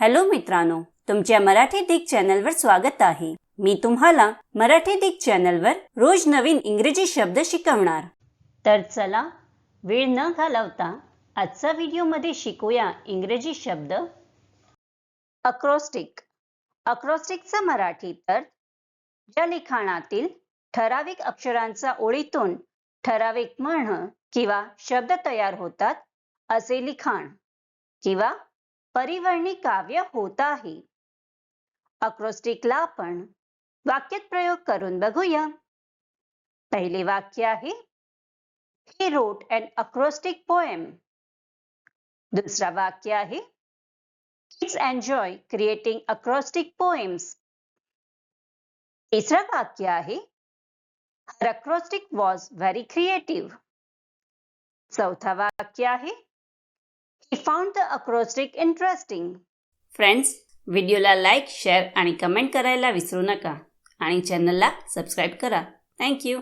Hello मित्रांनो तुमच्या मराठी दिग चॅनलवर स्वागत आहे. मी तुम्हाला मराठी दिग चॅनलवर रोज नवीन इंग्रजी शब्द शिकवणार. तर चला वेळ न घालवता आजचा व्हिडिओमध्ये शिकूया इंग्रजी शब्द. अक्रोस्टिक अक्रोस्टिकचा मराठी तर ज्या लिखाणातील ठराविक अक्षरांचा ओळीतून ठराविक म्हण किंवा शब्द तयार होतात असे लिखाण किंवा परिवर्णी काव्य होत आहे. अक्रोस्टिकला आपण वाक्यात प्रयोग करून बघूया. पहिले वाक्य आहे ही रोट अन अक्रोस्टिक पोएम दुसरा वाक्य आहे kids enjoy creating acrostic poems तिसरं वाक्य आहे her acrostic was very creative चौथा वाक्य आहे He found the acrostic interesting. Friends व्हिडिओला लाईक शेअर आणि कमेंट करायला विसरू नका. आणि चॅनलला सबस्क्राईब करा. थँक्यू